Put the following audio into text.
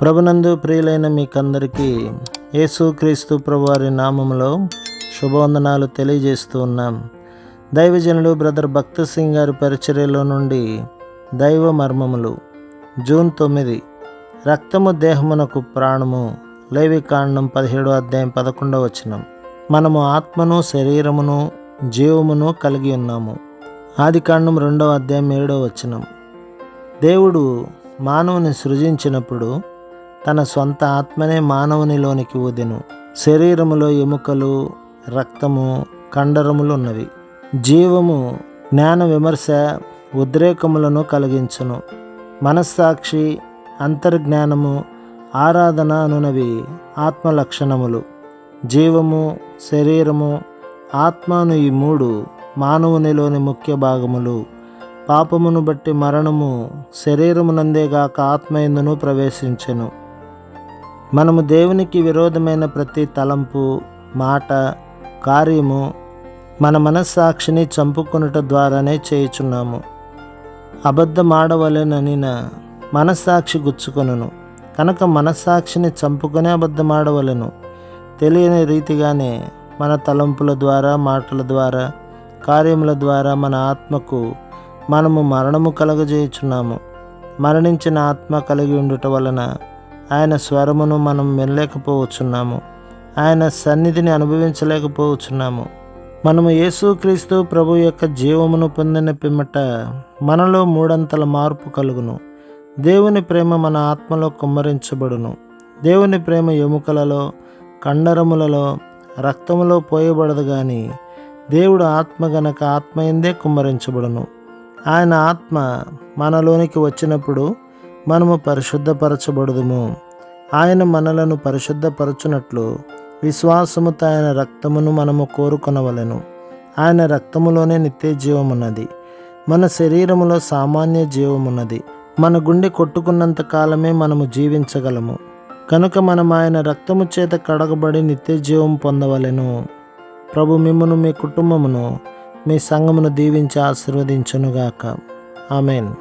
ప్రభునందు ప్రియులైన మీకందరికీ యేసుక్రీస్తు ప్రభువారి నామములో శుభవందనాలు తెలియజేస్తూ ఉన్నాం. దైవజనులు బ్రదర్ భక్త సింగ్ గారి పరిచర్యలో నుండి దైవ మర్మములు. జూన్ తొమ్మిది రక్తము దేహమునకు ప్రాణము. లేవి కాండం పదిహేడో అధ్యాయం పదకొండవ వచనం. మనము ఆత్మను శరీరమును జీవమును కలిగి ఉన్నాము. ఆది కాండం రెండవ అధ్యాయం ఏడవ వచనం. దేవుడు మానవుని సృజించినప్పుడు తన సొంత ఆత్మనే మానవునిలోనికి ఊదెను. శరీరములో ఎముకలు రక్తము కండరములు ఉన్నవి జీవము జ్ఞాన విమర్శ ఉద్రేకములను కలిగించును. మనస్సాక్షి అంతర్జ్ఞానము ఆరాధన అనునవి ఆత్మ లక్షణములు జీవము శరీరము ఆత్మను ఈ మూడు మానవునిలోని ముఖ్య భాగములు. పాపమును బట్టి మరణము శరీరమునందేగాక ఆత్మయందును ప్రవేశించెను. మనము దేవునికి విరోధమైన ప్రతి తలంపు మాట కార్యము మన మనస్సాక్షిని చంపుకొనుట ద్వారానే చేయుచున్నాము. అబద్ధమాడవలెననిన మనస్సాక్షి గుచ్చుకొనును. కనుక మనస్సాక్షిని చంపుకొని అబద్ధమాడవలెను. తెలియని రీతిగానే మన తలంపుల ద్వారా మాటల ద్వారా కార్యముల ద్వారా మన ఆత్మకు మనము మరణము కలగజేయుచున్నాము. మరణించిన ఆత్మ కలిగి ఉండుట వలన ఆయన స్వరమును మనం వినలేకపోవచ్చున్నాము. ఆయన సన్నిధిని అనుభవించలేకపోవచ్చున్నాము. మనము యేసుక్రీస్తు ప్రభు యొక్క జీవమును పొందిన పిమ్మట మనలో మూడంతల మార్పు కలుగును. దేవుని ప్రేమ మన ఆత్మలో కుమ్మరించబడును. దేవుని ప్రేమ ఎముకలలో కండరములలో రక్తములో పోయబడదు కానీ దేవుడు ఆత్మ గనక ఆత్మ ఎందే కుమ్మరించబడును. ఆయన ఆత్మ మనలోనికి వచ్చినప్పుడు మనము పరిశుద్ధపరచబడదుము. ఆయన మనలను పరిశుద్ధపరచునట్లు విశ్వాసముతో ఆయన రక్తమును మనము కోరుకొనవలెను. ఆయన రక్తములోనే నిత్య జీవమున్నది. మన శరీరములో సామాన్య జీవమున్నది. మన గుండె కొట్టుకున్నంత కాలమే మనము జీవించగలము. కనుక మనం ఆయన రక్తము చేత కడగబడి నిత్య జీవం పొందవలెను. ప్రభు మిమ్మను మీ కుటుంబమును మీ సంఘమును దీవించి ఆశీర్వదించునుగాక. ఆమెన్.